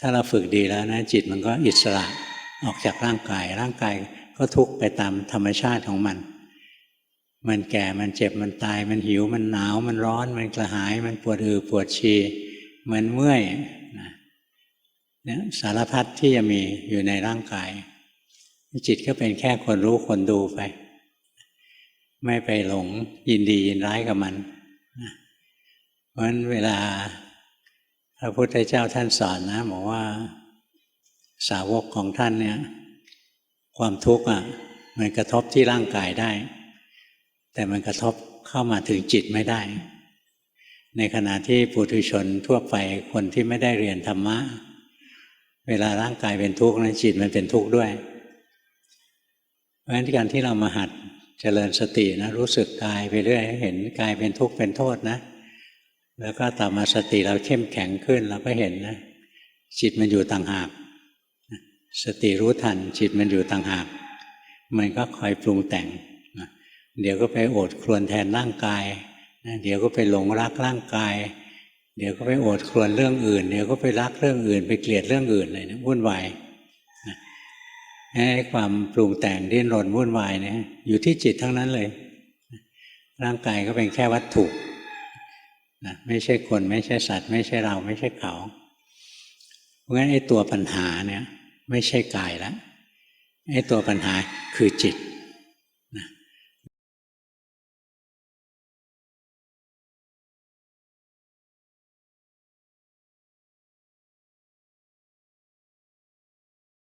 ถ้าเราฝึกดีแล้วนะจิตมันก็อิสระออกจากร่างกาย ร่างกายก็ทุกข์ไปตามธรรมชาติของมัน มันแก่มันเจ็บมันตาย มันหิวมันหนาว มันร้อน มันกระหาย มันปวดอือปวดฉี่มันเมื่อยนะเนี่ยสารพัดที่จะมีอยู่ในร่างกาย จิตก็เป็นแค่คนรู้คนดูไป ไม่ไปหลงยินดียินร้ายกับมันเพราะฉะนั้นเวลา พระพุทธเจ้าท่านสอนนะบอกว่าสาวกของท่านเนี่ยความทุกข์อะมันกระทบที่ร่างกายได้ แต่มันกระทบเข้ามาถึงจิตไม่ได้ ในขณะที่ปุถุชนทั่วไปคนที่ไม่ได้เรียนธรรมะ เวลาร่างกายเป็นทุกข์นะจิตมันเป็นทุกข์ด้วย เพราะฉะนั้นการที่เรามาหัดเจริญสตินะรู้สึกกายไปเรื่อยเห็นกายเป็นทุกข์เป็นโทษนะ แล้วก็ต่อมาสติเราเข้มแข็งขึ้นเราก็เห็นนะ จิตมันอยู่ต่างหาก สติรู้ทัน จิตมันอยู่ต่างหาก มันก็คอยปรุงแต่ง เดี๋ยวก็ไปโอดครวนแทนร่างกาย เดี๋ยวก็ไปหลงรักร่างกาย เดี๋ยวก็ไปโอดครวนเรื่องอื่น เดี๋ยวก็ไปรักเรื่องอื่น ไปเกลียดเรื่องอื่นเลยนะวุ่นวายให้ความปรุงแต่งดิ้นรนวุ่นวายเนี่ยอยู่ที่จิตทั้งนั้นเลย ร่างกายก็เป็นแค่วัตถุ นะไม่ใช่คน ไม่ใช่สัตว์ ไม่ใช่เราไม่ใช่เขา เพราะงั้นไอ้ตัวปัญหาเนี่ย ไม่ใช่กายแล้วไอ้ตัวปัญหาคือจิต